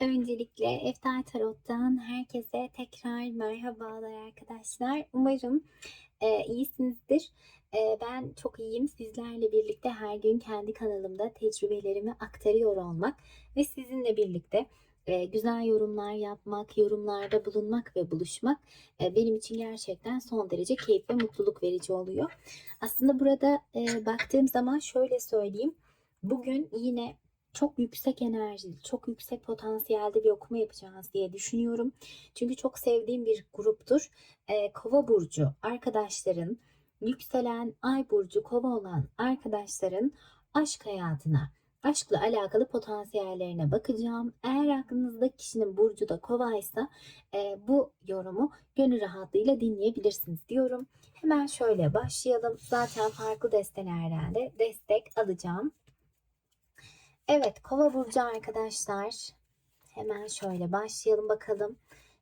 Öncelikle Eftal Tarot'tan herkese tekrar merhabalar arkadaşlar. Umarım e, iyisinizdir. E, ben çok iyiyim. Sizlerle birlikte her gün kendi kanalımda tecrübelerimi aktarıyor olmak ve sizinle birlikte e, güzel yorumlar yapmak, yorumlarda bulunmak ve buluşmak e, benim için gerçekten son derece keyif ve mutluluk verici oluyor. Aslında burada e, baktığım zaman şöyle söyleyeyim. Bugün yine çok yüksek enerjili, çok yüksek potansiyelde bir okuma yapacağız diye düşünüyorum. Çünkü çok sevdiğim bir gruptur. Ee, Kova burcu arkadaşların, yükselen ay burcu Kova olan arkadaşların aşk hayatına, aşkla alakalı potansiyellerine bakacağım. Eğer aklınızda kişinin burcu da Kovaysa e, bu yorumu gönül rahatlığıyla dinleyebilirsiniz diyorum. Hemen şöyle başlayalım. Zaten farklı destelerden de destek alacağım. Evet, Kova burcu arkadaşlar. Hemen şöyle başlayalım bakalım.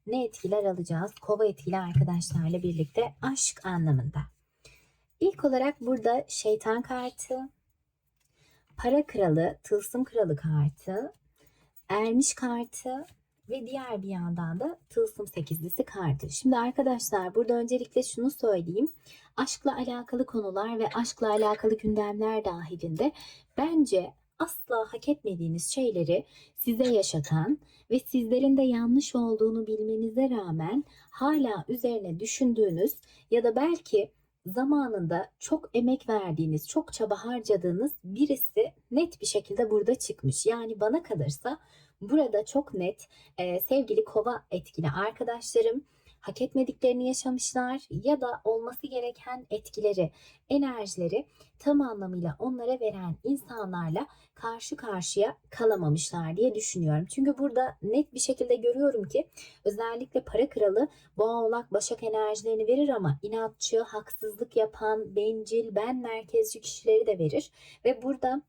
Ne etkiler alacağız? Kova etkili arkadaşlarla birlikte aşk anlamında. İlk olarak burada şeytan kartı, para kralı, tılsım kralı kartı, ermiş kartı ve diğer bir yandan da tılsım sekizlisi kartı. Şimdi arkadaşlar burada öncelikle şunu söyleyeyim. Aşkla alakalı konular ve aşkla alakalı gündemler dahilinde bence asla hak etmediğiniz şeyleri size yaşatan ve sizlerin de yanlış olduğunu bilmenize rağmen hala üzerine düşündüğünüz ya da belki zamanında çok emek verdiğiniz, çok çaba harcadığınız birisi net bir şekilde burada çıkmış. Yani bana kalırsa burada çok net e, sevgili kova etkili arkadaşlarım hak etmediklerini yaşamışlar ya da olması gereken etkileri, enerjileri tam anlamıyla onlara veren insanlarla karşı karşıya kalamamışlar diye düşünüyorum. Çünkü burada net bir şekilde görüyorum ki özellikle para kralı boğa oğlak başak enerjilerini verir ama inatçı, haksızlık yapan, bencil, ben merkezci kişileri de verir ve burada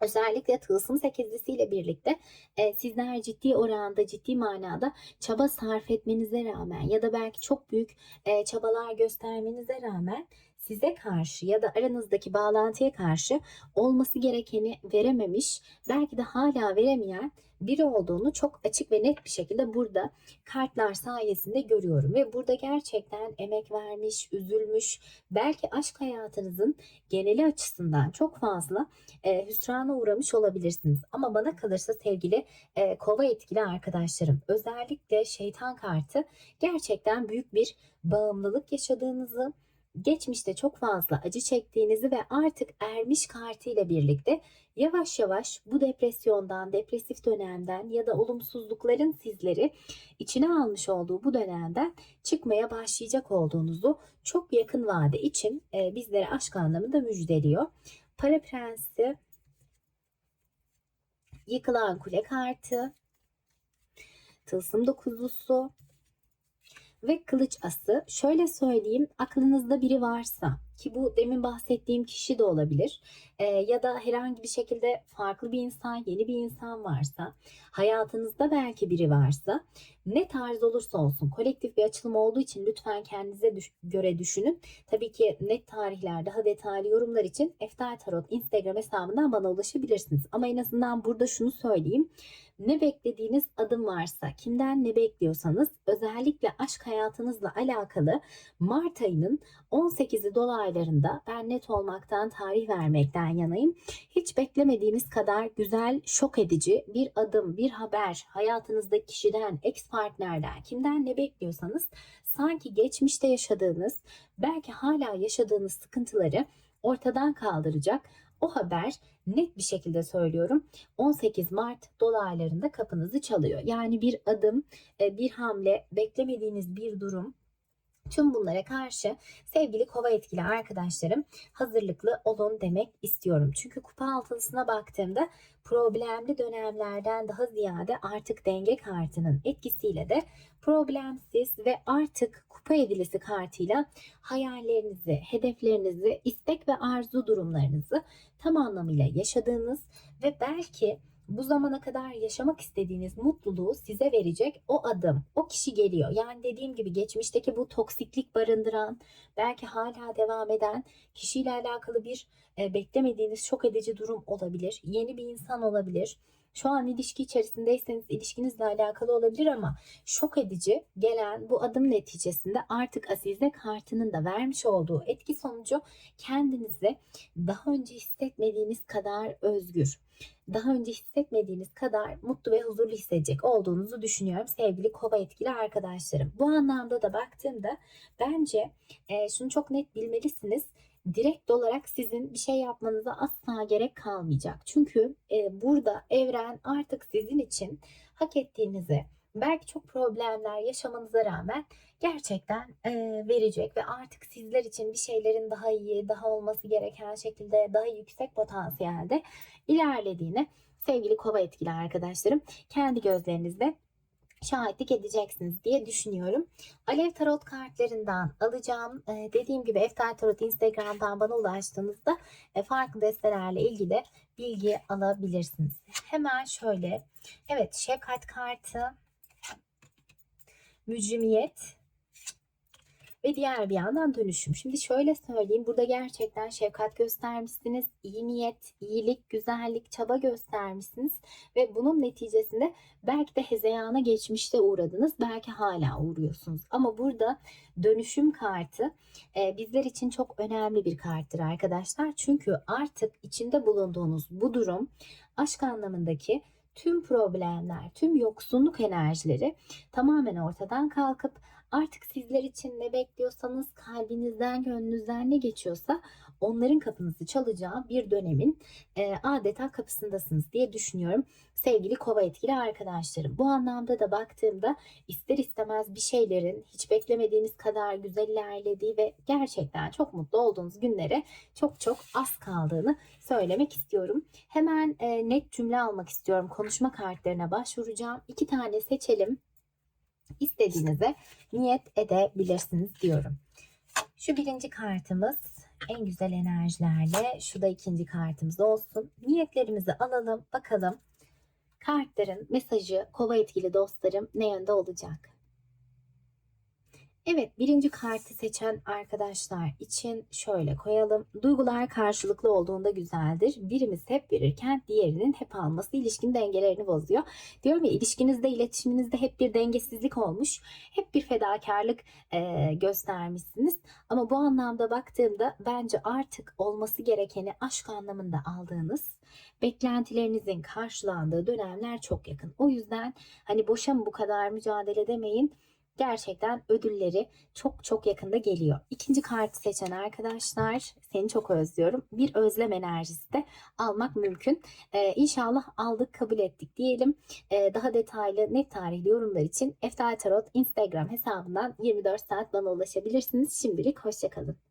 Özellikle tılsım sekizlisiyle birlikte e, sizler ciddi oranda, ciddi manada çaba sarf etmenize rağmen ya da belki çok büyük e, çabalar göstermenize rağmen size karşı ya da aranızdaki bağlantıya karşı olması gerekeni verememiş, belki de hala veremeyen biri olduğunu çok açık ve net bir şekilde burada kartlar sayesinde görüyorum ve burada gerçekten emek vermiş, üzülmüş, belki aşk hayatınızın geneli açısından çok fazla e, hüsrana uğramış olabilirsiniz. Ama bana kalırsa sevgili e, kova etkili arkadaşlarım özellikle şeytan kartı gerçekten büyük bir bağımlılık yaşadığınızı geçmişte çok fazla acı çektiğinizi ve artık ermiş kartı ile birlikte yavaş yavaş bu depresyondan, depresif dönemden ya da olumsuzlukların sizleri içine almış olduğu bu dönemden çıkmaya başlayacak olduğunuzu çok yakın vade için e, bizlere aşk anlamında müjdeliyor. Para Prensi, Yıkılan Kule kartı, Tılsım Dokuzlusu, ve kılıç ası. Şöyle söyleyeyim aklınızda biri varsa ki bu demin bahsettiğim kişi de olabilir e, ya da herhangi bir şekilde farklı bir insan, yeni bir insan varsa, hayatınızda belki biri varsa ne tarz olursa olsun kolektif bir açılım olduğu için lütfen kendinize düş- göre düşünün. Tabii ki net tarihler, daha detaylı yorumlar için Eftal Tarot Instagram hesabından bana ulaşabilirsiniz. Ama en azından burada şunu söyleyeyim. Ne beklediğiniz adım varsa, kimden ne bekliyorsanız özellikle aşk hayatınızla alakalı Mart ayının 18'i dolaylarında ben net olmaktan, tarih vermekten yanayım. Hiç beklemediğiniz kadar güzel, şok edici bir adım, bir haber hayatınızdaki kişiden, ex partnerden, kimden ne bekliyorsanız sanki geçmişte yaşadığınız, belki hala yaşadığınız sıkıntıları ortadan kaldıracak o haber net bir şekilde söylüyorum 18 Mart dolaylarında kapınızı çalıyor. Yani bir adım, e, bir hamle, beklemediğiniz bir durum Tüm bunlara karşı sevgili kova etkili arkadaşlarım hazırlıklı olun demek istiyorum. Çünkü kupa altılısına baktığımda problemli dönemlerden daha ziyade artık denge kartının etkisiyle de problemsiz ve artık kupa edilisi kartıyla hayallerinizi, hedeflerinizi, istek ve arzu durumlarınızı tam anlamıyla yaşadığınız ve belki bu zamana kadar yaşamak istediğiniz mutluluğu size verecek o adım, o kişi geliyor. Yani dediğim gibi geçmişteki bu toksiklik barındıran, belki hala devam eden kişiyle alakalı bir e, beklemediğiniz şok edici durum olabilir. Yeni bir insan olabilir Şu an ilişki içerisindeyseniz ilişkinizle alakalı olabilir ama şok edici gelen bu adım neticesinde artık Azize kartının da vermiş olduğu etki sonucu kendinizi daha önce hissetmediğiniz kadar özgür, daha önce hissetmediğiniz kadar mutlu ve huzurlu hissedecek olduğunuzu düşünüyorum sevgili kova etkili arkadaşlarım. Bu anlamda da baktığımda bence e, şunu çok net bilmelisiniz. Direkt olarak sizin bir şey yapmanıza asla gerek kalmayacak. Çünkü e, burada evren artık sizin için hak ettiğinizi, belki çok problemler yaşamanıza rağmen gerçekten e, verecek ve artık sizler için bir şeylerin daha iyi, daha olması gereken şekilde, daha yüksek potansiyelde ilerlediğini sevgili kova etkili arkadaşlarım kendi gözlerinizle şahitlik edeceksiniz diye düşünüyorum. Alev Tarot kartlarından alacağım. Ee, dediğim gibi Eftal Tarot Instagram'dan bana ulaştığınızda e, farklı destelerle ilgili bilgi alabilirsiniz. Hemen şöyle. Evet şefkat kartı. Mücrimiyet ve diğer bir yandan dönüşüm. Şimdi şöyle söyleyeyim. Burada gerçekten şefkat göstermişsiniz. iyi niyet, iyilik, güzellik, çaba göstermişsiniz. Ve bunun neticesinde belki de hezeyana geçmişte uğradınız. Belki hala uğruyorsunuz. Ama burada dönüşüm kartı e, bizler için çok önemli bir karttır arkadaşlar. Çünkü artık içinde bulunduğunuz bu durum aşk anlamındaki tüm problemler, tüm yoksunluk enerjileri tamamen ortadan kalkıp artık sizler için ne bekliyorsanız kalbinizden, gönlünüzden ne geçiyorsa onların kapınızı çalacağı bir dönemin e, adeta kapısındasınız diye düşünüyorum. Sevgili kova etkili arkadaşlarım. Bu anlamda da baktığımda ister istemez bir şeylerin hiç beklemediğiniz kadar güzel ilerlediği ve gerçekten çok mutlu olduğunuz günlere çok çok az kaldığını söylemek istiyorum. Hemen e, net cümle almak istiyorum. Konuşma kartlarına başvuracağım. İki tane seçelim. İstediğinize niyet edebilirsiniz diyorum. Şu birinci kartımız en güzel enerjilerle şu da ikinci kartımız olsun. Niyetlerimizi alalım bakalım kartların mesajı kova etkili dostlarım ne yönde olacak? Evet birinci kartı seçen arkadaşlar için şöyle koyalım. Duygular karşılıklı olduğunda güzeldir. Birimiz hep verirken diğerinin hep alması ilişkinin dengelerini bozuyor. Diyorum ya ilişkinizde iletişiminizde hep bir dengesizlik olmuş. Hep bir fedakarlık e, göstermişsiniz. Ama bu anlamda baktığımda bence artık olması gerekeni aşk anlamında aldığınız beklentilerinizin karşılandığı dönemler çok yakın. O yüzden hani boşa mı bu kadar mücadele edemeyin gerçekten ödülleri çok çok yakında geliyor. İkinci kartı seçen arkadaşlar seni çok özlüyorum. Bir özlem enerjisi de almak mümkün. Ee, inşallah aldık kabul ettik diyelim. Ee, daha detaylı net tarihli yorumlar için Eftal Tarot Instagram hesabından 24 saat bana ulaşabilirsiniz. Şimdilik hoşçakalın.